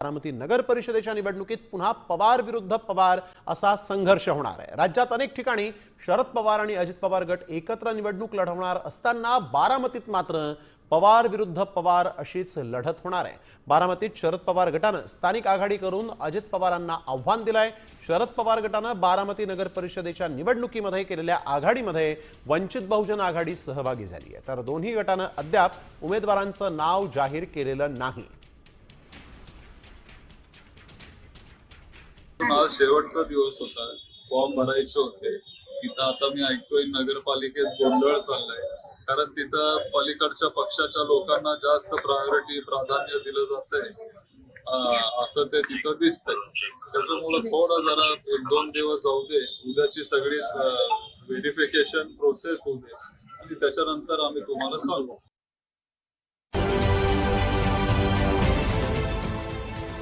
बारामती नगर परिषदेच्या निवडणुकीत पुन्हा पवार विरुद्ध पवार असा संघर्ष होणार आहे. राज्यात अनेक ठिकाणी शरद पवार आणि अजित पवार गट एकत्र निवडणूक लढवणार असताना बारामतीत मात्र पवार विरुद्ध पवार अशीच लढत होणार आहे. बारामतीत शरद पवार गटानं स्थानिक आघाडी करून अजित पवारांना आव्हान दिलंय. शरद पवार गटानं बारामती नगर परिषदेच्या निवडणुकीमध्ये केलेल्या आघाडीमध्ये वंचित बहुजन आघाडी सहभागी झाली आहे. तर दोन्ही गटानं अद्याप उमेदवारांचं नाव जाहीर केलेलं नाही. पण आज शेवटचा दिवस होता. फॉर्म भरायचे होते. तिथं आता मी ऐकतोय नगरपालिकेत गोंधळ चाललाय. कारण तिथं पलीकडच्या पक्षाच्या लोकांना जास्त प्रायोरिटी प्राधान्य दिलं जातंय. असं ते तिथं दिसतंय. त्याच्यामुळं थोडं जरा एक दोन दिवस जाऊ दे. उद्याची सगळी व्हेरिफिकेशन प्रोसेस होऊ दे. आणि त्याच्यानंतर आम्ही तुम्हाला सांगू.